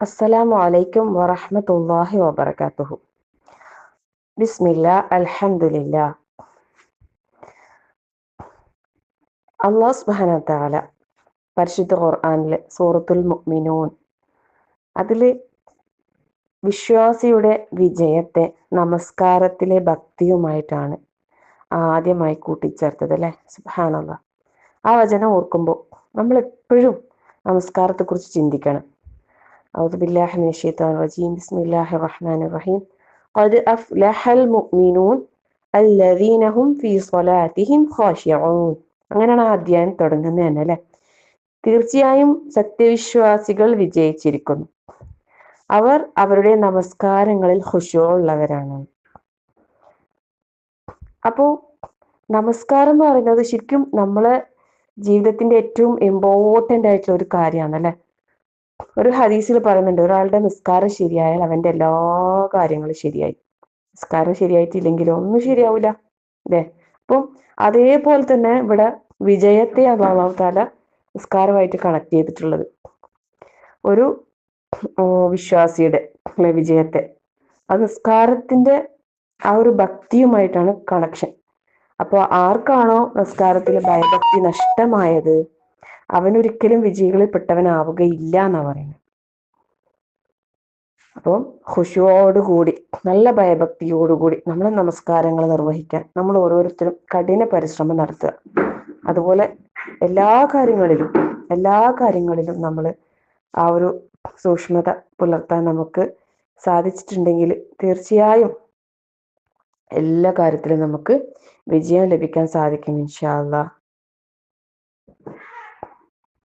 അസ്സലാമു അലൈക്കും വറഹമത്തല്ലാഹി വബർക്കാത്തുഹു ബിസ്മില്ല അൽഹമില്ല അള്ളാഹ് സുബാനത്താല പരിശുദ്ധ ഖുർആാനിലെ സൂറത്തുൽ മുഅ്മിനൂൻ അതിൽ വിശ്വാസിയുടെ വിജയത്തെ നമസ്കാരത്തിലെ ഭക്തിയുമായിട്ടാണ് ആദ്യമായി കൂട്ടിച്ചേർത്തത് അല്ലെ? സുബാനുള്ള ആ വചനം ഓർക്കുമ്പോൾ നമ്മൾ എപ്പോഴും നമസ്കാരത്തെക്കുറിച്ച് ചിന്തിക്കണം. أعوذ بالله من الشيطان الرجيم بسم الله الرحمن الرحيم قد أفلح المؤمنون الذين هم في صلاتهم خاشعون അങ്ങനെയാണ് ആ അധ്യായം തുടങ്ങുന്നത് തന്നെ അല്ലെ തീർച്ചയായും സത്യവിശ്വാസികൾ വിജയിച്ചിരിക്കുന്നു അവർ അവരുടെ നമസ്കാരങ്ങളിൽ ഖുശുള്ളവരാണ് അപ്പോ നമസ്കാരം എന്ന് പറയുന്നത് ശരിക്കും നമ്മളെ ജീവിതത്തിന്റെ ഏറ്റവും ഇമ്പോർട്ടന്റ് ആയിട്ടുള്ള ഒരു കാര്യമാണ് അല്ലെ ഒരു ഹദീസിൽ പറയുന്നുണ്ട് ഒരാളുടെ നിസ്കാരം ശരിയായാൽ അവന്റെ എല്ലാ കാര്യങ്ങളും ശരിയായി. നിസ്കാരം ശരിയായിട്ടില്ലെങ്കിൽ ഒന്നും ശരിയാവില്ല അല്ലേ? അപ്പം അതേപോലെ തന്നെ ഇവിടെ വിജയത്തെ അള്ളാഹുത്താല നിസ്കാരമായിട്ട് കണക്ട് ചെയ്തിട്ടുള്ളത്. ഒരു വിശ്വാസിയുടെ അല്ലെ വിജയത്തെ. അത് നിസ്കാരത്തിന്റെ ആ ഒരു ഭക്തിയുമായിട്ടാണ് കണക്ഷൻ അപ്പോൾ ആർക്കാണോ നിസ്കാരത്തിലെ ഭയഭക്തി നഷ്ടമായത്? അവനൊരിക്കലും വിജയികളിൽ പെട്ടവനാവുകയില്ല എന്നാ പറയുന്നത് അപ്പം ഹുഷുവോടുകൂടി നല്ല ഭയഭക്തിയോടുകൂടി നമ്മൾ നമസ്കാരങ്ങൾ നിർവഹിക്കാൻ നമ്മൾ ഓരോരുത്തരും കഠിന പരിശ്രമം നടത്തുക. അതുപോലെ എല്ലാ കാര്യങ്ങളിലും എല്ലാ കാര്യങ്ങളിലും നമ്മൾ ആ ഒരു സൂക്ഷ്മത പുലർത്താൻ നമുക്ക് സാധിച്ചിട്ടുണ്ടെങ്കിൽ തീർച്ചയായും എല്ലാ കാര്യത്തിലും നമുക്ക് വിജയം ലഭിക്കാൻ സാധിക്കും ഇൻഷാ അള്ളാഹ്